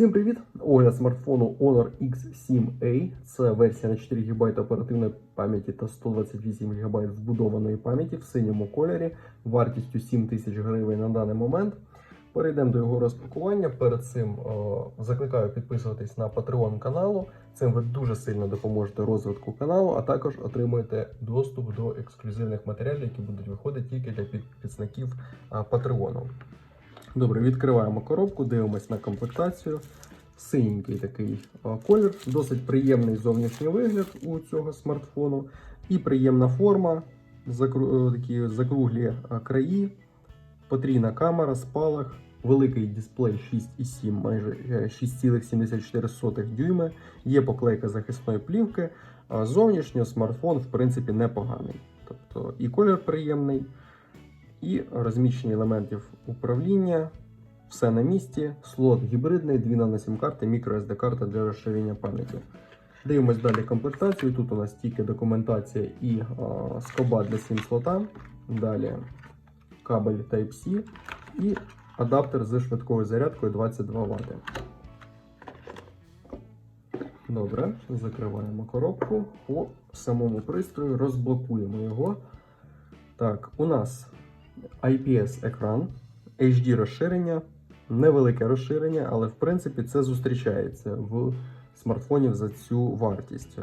Всім привіт! Огляд смартфону Honor X7A. Це версія на 4 ГБ оперативної пам'яті та 128 ГБ вбудованої пам'яті в синьому кольорі вартістю 7 тисяч гривень на даний момент. Перейдемо до його розпакування. Перед цим о, закликаю підписуватись на Patreon каналу. Цим ви дуже сильно допоможете розвитку каналу, а також отримуєте доступ до ексклюзивних матеріалів, які будуть виходити тільки для підписників а, Patreon. Добре, відкриваємо коробку, дивимось на комплектацію. Синенький такий колір, досить приємний зовнішній вигляд у цього смартфону. І приємна форма, закру... е, такі закруглі краї, потрійна камера, спалах, великий дисплей 6,7, майже е, 6,74 дюйми. Є поклейка захисної плівки. Зовнішньо смартфон, в принципі, непоганий. Тобто і колір приємний, і розміщення елементів управління. Все на місці. Слот гібридний, дві на 7 карти, microSD карта для розширення пам'яті. Дивимось далі комплектацію. Тут у нас тільки документація і а, скоба для сім слота. Далі кабель Type-C і адаптер з швидкою зарядкою 22 Вт. Добре, закриваємо коробку по самому пристрою, розблокуємо його. Так, у нас IPS екран, HD розширення, невелике розширення, але в принципі це зустрічається в смартфонів за цю вартість. Е,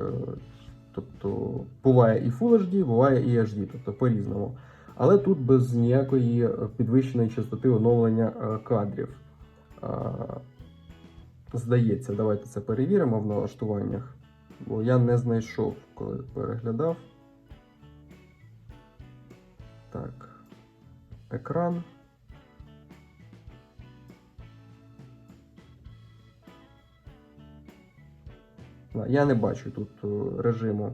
Тобто буває і Full HD, буває і HD, тобто по-різному. Але тут без ніякої підвищеної частоти оновлення е, кадрів. Е, Здається, давайте це перевіримо в налаштуваннях, бо я не знайшов, коли переглядав. Так, екран. Я не бачу тут е, режиму.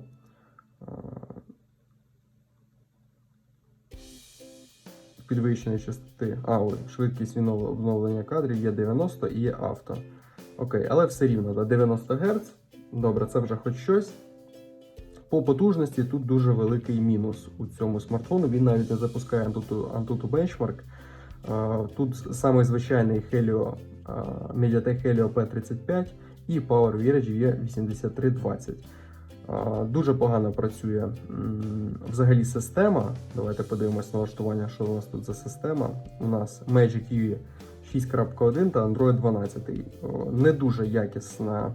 е, Підвищеної частоти. А, ой, швидкість обновлення кадрів є 90 і є авто. Окей, але все рівно да, 90 Гц. Добре, це вже хоч щось. По потужності тут дуже великий мінус у цьому смартфону. Він навіть не запускає Antutu, Benchmark. Е, Тут саме звичайний Helio, е, Mediatek Helio P35 і Power Virage V8320. Е, Дуже погано працює взагалі система. Давайте подивимось налаштування, що у нас тут за система. У нас Magic UI 6.1 та Android 12. Не дуже якісна,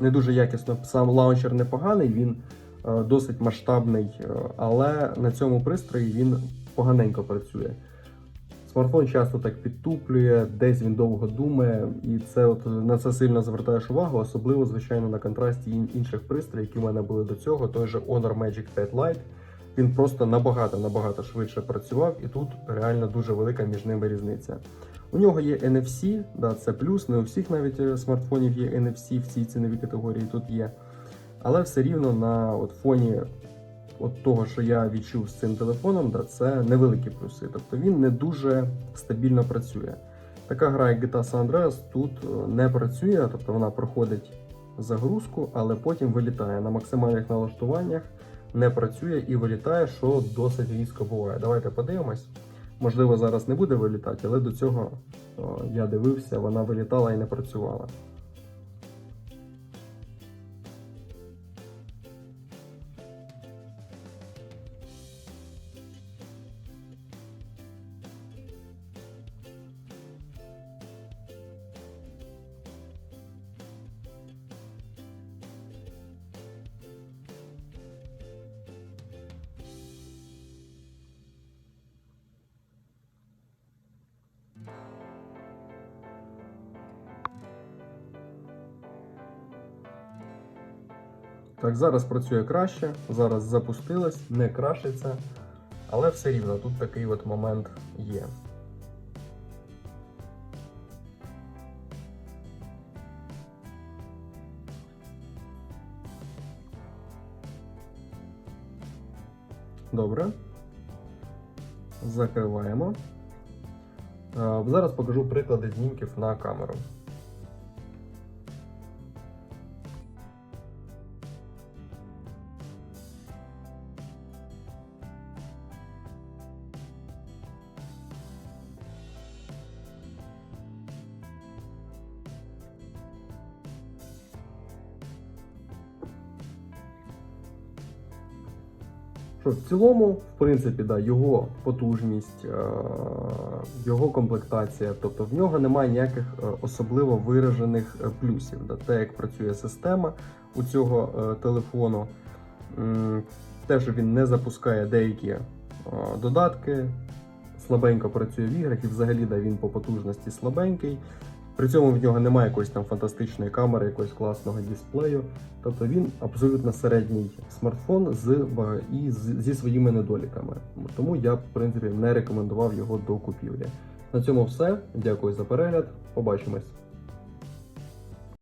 не дуже якісно. Сам лаунчер непоганий, він досить масштабний, е, але на цьому пристрої він поганенько працює. Смартфон часто так підтуплює, десь він довго думає, і це от на це сильно звертаєш увагу, особливо, звичайно, на контрасті інших пристроїв, які в мене були до цього. Той же Honor Magic 5 Lite. Він просто набагато набагато швидше працював, і тут реально дуже велика між ними різниця. У нього є NFC, да, це плюс. Не у всіх навіть е, смартфонів є NFC в цій ціновій категорії тут є. Але все рівно на от фоні от того, що я відчув з цим телефоном, да, це невеликі плюси. Тобто він не дуже стабільно працює. Така гра, як GTA San Andreas, тут е, не працює, тобто вона проходить загрузку, але потім вилітає на максимальних налаштуваннях, не працює і вилітає, що досить різко буває. Давайте подивимось. Можливо, зараз не буде вилітати, але до цього о, я дивився, вона вилітала і не працювала. Так, зараз працює краще, зараз запустилось, не крашиться, але все рівно тут такий от момент є. Добре. Закриваємо. Е, Зараз покажу приклади знімків на камеру. Що в цілому, в принципі, да, його потужність, е, його комплектація, тобто в нього немає ніяких е, особливо виражених е, плюсів. Да, те, як працює система у цього телефону, те, що він не запускає деякі додатки, слабенько працює в іграх, і взагалі да, він по потужності слабенький. При цьому в нього немає якоїсь там фантастичної камери, якогось класного дисплею. Тобто він абсолютно середній смартфон з і з- зі своїми недоліками. Тому я, в принципі, не рекомендував його до купівлі. На цьому все. Дякую за перегляд. Побачимось.